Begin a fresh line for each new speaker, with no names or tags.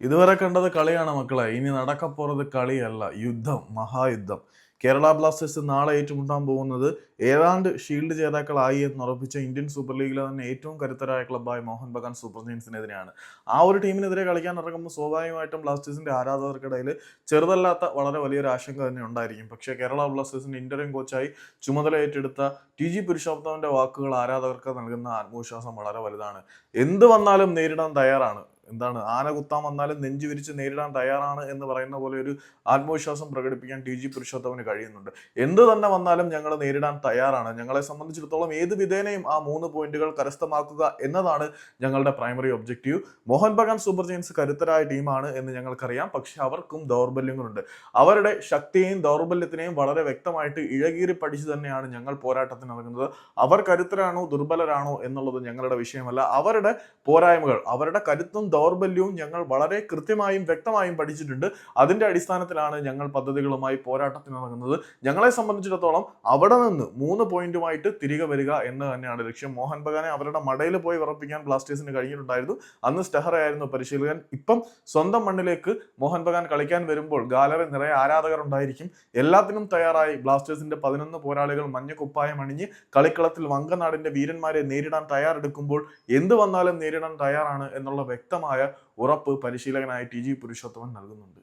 ഇതുവരെ കണ്ടത് കളിയാണ് മക്കളെ. ഇനി നടക്കപ്പോറത് കളിയല്ല യുദ്ധം മഹായുദ്ധം. കേരള ബ്ലാസ്റ്റേഴ്സ് നാളെ ഏറ്റുമുട്ടാൻ പോകുന്നത് ഏതാണ്ട് ഷീൽഡ് ജേതാക്കളായി എന്ന് ഉറപ്പിച്ച ഇന്ത്യൻ സൂപ്പർ ലീഗിലെ തന്നെ ഏറ്റവും കരുത്തരായ ക്ലബ്ബായ മോഹൻ ബഗാൻ സൂപ്പർ ജയൻസിനെതിരെയാണ്. ആ ഒരു ടീമിനെതിരെ കളിക്കാൻ ഇറങ്ങുമ്പോൾ സ്വാഭാവികമായിട്ടും ബ്ലാസ്റ്റേഴ്സിന്റെ ആരാധകർക്കിടയിൽ ചെറുതല്ലാത്ത വളരെ വലിയൊരു ആശങ്ക തന്നെ ഉണ്ടായിരിക്കും. പക്ഷേ കേരള ബ്ലാസ്റ്റേഴ്സിന്റെ ഇന്റർവ്യൂ കോച്ചായി ചുമതല ഏറ്റെടുത്ത ടി ജി പുരുഷോത്തമന്റെ വാക്കുകൾ ആരാധകർക്ക് നൽകുന്ന ആത്മവിശ്വാസം വളരെ വലുതാണ്. എന്ത് വന്നാലും നേരിടാൻ തയ്യാറാണ്. എന്താണ് ആന കുത്താൻ വന്നാലും നെഞ്ചു വിരിച്ച് നേരിടാൻ തയ്യാറാണ് എന്ന് പറയുന്ന പോലെ ഒരു ആത്മവിശ്വാസം പ്രകടിപ്പിക്കാൻ ടി ജി പുരുഷോത്തമന് കഴിയുന്നുണ്ട്. എന്ത് തന്നെ വന്നാലും ഞങ്ങൾ നേരിടാൻ തയ്യാറാണ്. ഞങ്ങളെ സംബന്ധിച്ചിടത്തോളം ഏത് വിധേനയും ആ മൂന്ന് പോയിന്റുകൾ കരസ്ഥമാക്കുക എന്നതാണ് ഞങ്ങളുടെ primary objective Mohun Bagan super giants കരുത്തരായ ടീമാണ് എന്ന് ഞങ്ങൾക്കറിയാം. പക്ഷെ അവർക്കും ദൗർബല്യങ്ങളുണ്ട്. അവരുടെ ശക്തിയെയും ദൗർബല്യത്തിനെയും വളരെ വ്യക്തമായിട്ട് ഇഴകീറി പഠിച്ചു തന്നെയാണ് ഞങ്ങൾ പോരാട്ടത്തിന് ഇറങ്ങുന്നത്. അവർ കരുത്തരാണോ ദുർബലരാണോ എന്നുള്ളത് ഞങ്ങളുടെ വിഷയമല്ല. അവരുടെ പോരായ്മകൾ അവരുടെ കരുത്തും ദൗർബല്യവും ഞങ്ങൾ വളരെ കൃത്യമായും വ്യക്തമായും പഠിച്ചിട്ടുണ്ട്. അതിന്റെ അടിസ്ഥാനത്തിലാണ് ഞങ്ങൾ പദ്ധതികളുമായി പോരാട്ടത്തിന് ഇറങ്ങുന്നത്. ഞങ്ങളെ സംബന്ധിച്ചിടത്തോളം അവിടെ നിന്ന് മൂന്ന് പോയിന്റുമായിട്ട് തിരികെ വരിക എന്ന് തന്നെയാണ് ലക്ഷ്യം. മോഹൻ ബഗാനെ അവരുടെ മടയിൽ പോയി ഉറപ്പിക്കാൻ ബ്ലാസ്റ്റേഴ്സിന് കഴിഞ്ഞിട്ടുണ്ടായിരുന്നു. അന്ന് സ്റ്റെഹറായിരുന്നു പരിശീലകൻ. ഇപ്പം സ്വന്തം മണ്ണിലേക്ക് മോഹൻ ബഗാൻ കളിക്കാൻ വരുമ്പോൾ ഗാലറി നിറയെ ആരാധകർ ഉണ്ടായിരിക്കും എല്ലാത്തിനും തയ്യാറായി ബ്ലാസ്റ്റേഴ്സിന്റെ പതിനൊന്ന് പോരാളികൾ മഞ്ഞ കുപ്പായം അണിഞ്ഞ് കളിക്കളത്തിൽ വങ്കനാടിന്റെ വീരന്മാരെ നേരിടാൻ തയ്യാറെടുക്കുമ്പോൾ എന്ത് വന്നാലും നേരിടാൻ തയ്യാറാണ് എന്നുള്ള വ്യക്തമായ ഉറപ്പ് പരിശീലകനായ ടി ജി പുരുഷോത്തമൻ നൽകുന്നുണ്ട്.